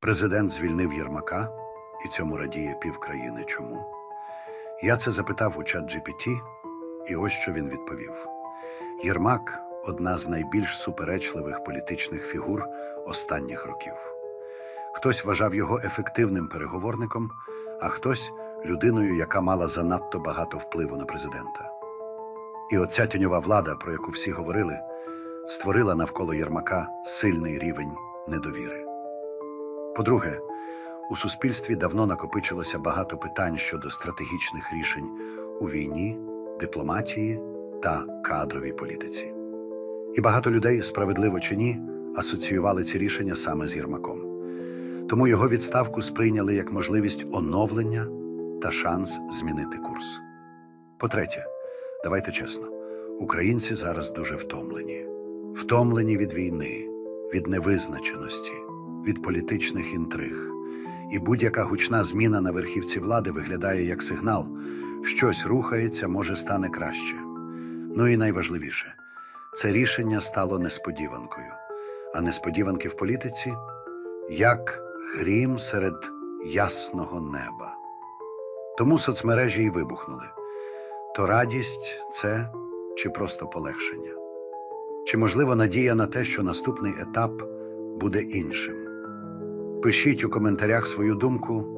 Президент звільнив Єрмака, і цьому радіє півкраїни. Чому? Я це запитав у чат GPT, і ось що він відповів: Єрмак одна з найбільш суперечливих політичних фігур останніх років. Хтось вважав його ефективним переговорником, а хтось людиною, яка мала занадто багато впливу на президента. І оця тіньова влада, про яку всі говорили, створила навколо Єрмака сильний рівень недовіри. По-друге, у суспільстві давно накопичилося багато питань щодо стратегічних рішень у війні, дипломатії та кадровій політиці. І багато людей, справедливо чи ні, асоціювали ці рішення саме з Єрмаком. Тому його відставку сприйняли як можливість оновлення та шанс змінити курс. По-третє, давайте чесно, українці зараз дуже втомлені. Втомлені від війни, від невизначеності, від політичних інтриг. І будь-яка гучна зміна на верхівці влади виглядає як сигнал, щось рухається, може стане краще. Ну і найважливіше, це рішення стало несподіванкою, а несподіванки в політиці як грім серед ясного неба. Тому соцмережі й вибухнули. То радість це чи просто полегшення? Чи можливо надія на те, що наступний етап буде іншим? Пишіть у коментарях свою думку,